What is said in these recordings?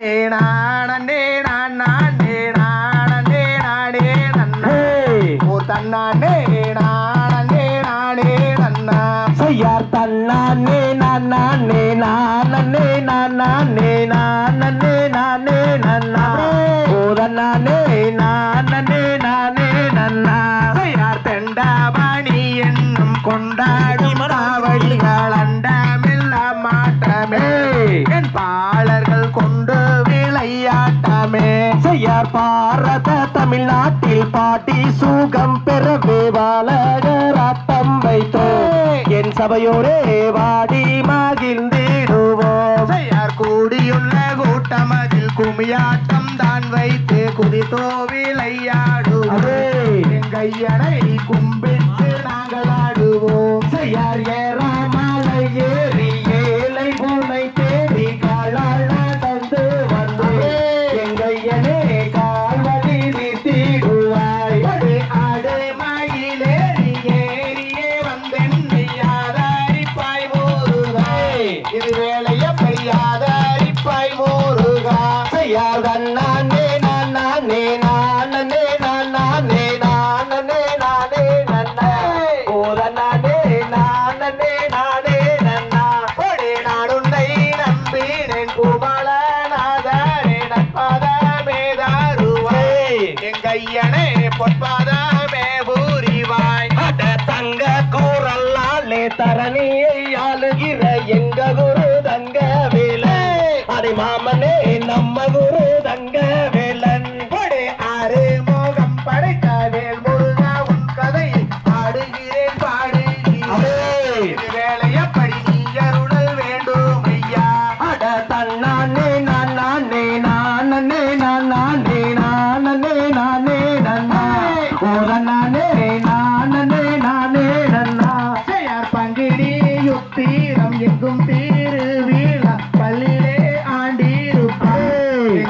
நானே நான் நானே நானே நானே நன்னா ஓ தன்னானே நானே நானே நன்னா செய்யார் தன்னானே நானே நானே நானே நானே நானே நன்னா ஓதன்னானே நானே நானே நன்னா யார் தெண்டாமணி என்னும் கொண்டாடும் காவடிகள் அண்டமில்ல மாட்டமே என் பாலர்கள் பாரத தமிழ்நாட்டில் பாட்டி சுகம் பெறவே பாலகராட்டம் வைத்தோ. என் சபையோரே வாடி மகிழ்ந்திடுவோம். யார் கூடியுள்ள கூட்டம் அதில் குமியாட்டம் தான் வைத்து குதித்தோ விளையாடுவோம். அதே. எங்கையனை கும்பிட்டு நாங்கள் ஆடுவோம். செய்யார் ஏறாமலை பெரியாதாரிப்பாய் மோருகா செய்யார் தன்னானே நானே நானே நானே நானே நானே நன்னா ஓதனானே நானே நானே நன்னா ஒரே நாடுன்னை நம்பினேன் குமலநாதரே நட்பாதமே தாருவாய் எங்கையனே பொற்பாதமே பூரிவாய் தங்க கூறல்லாலே தரணியை. மாமனே நம்ம குரு தங்க வேலன். ஒரே ஆறு மோகம் படைத்த வேல் முருகா உன் கதையை ஆடுகிறேன் பாடுகிறேன். வேலையப்படி நீ அருளல் வேண்டும் ஐயா. அட தன்னானே நானே நானே நானே நானே நானே நன்னா. ஓரனானே நானே நானே நன்னா. யார் பங்கிடி யுத்தீரம் எங்கும் திருவிழா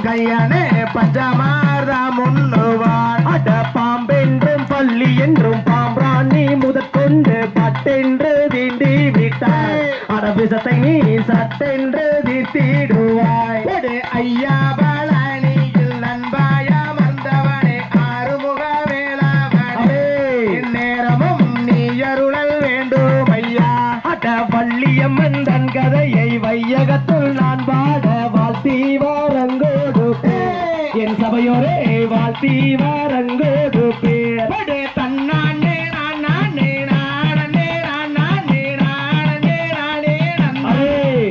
கையனே பஞ்சமார்தா முன்னுவான் அட பாம்பென்றும் பள்ளி என்றும் பாம்ராணி முதற்கொண்டு பட்டென்று தீண்டி விட்டாய். அட விசத்தை நீ சட்டென்று தீட்டிடுவாய். ஒடு ஐயா சபையோரே வாழ்த்தி வாரங்கோடு பேர். தன்னானே நானே நானே நானே நானே நானே நன்னா. அதே.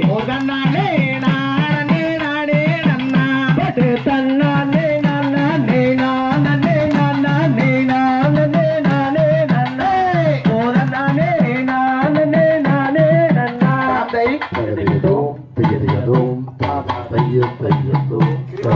ஓ தன்னானே நானே நானே நன்னா. படு தன்னானே நானே நானே நானே நானே நானே நானே ஓதனானே நானே நானே நன்னா.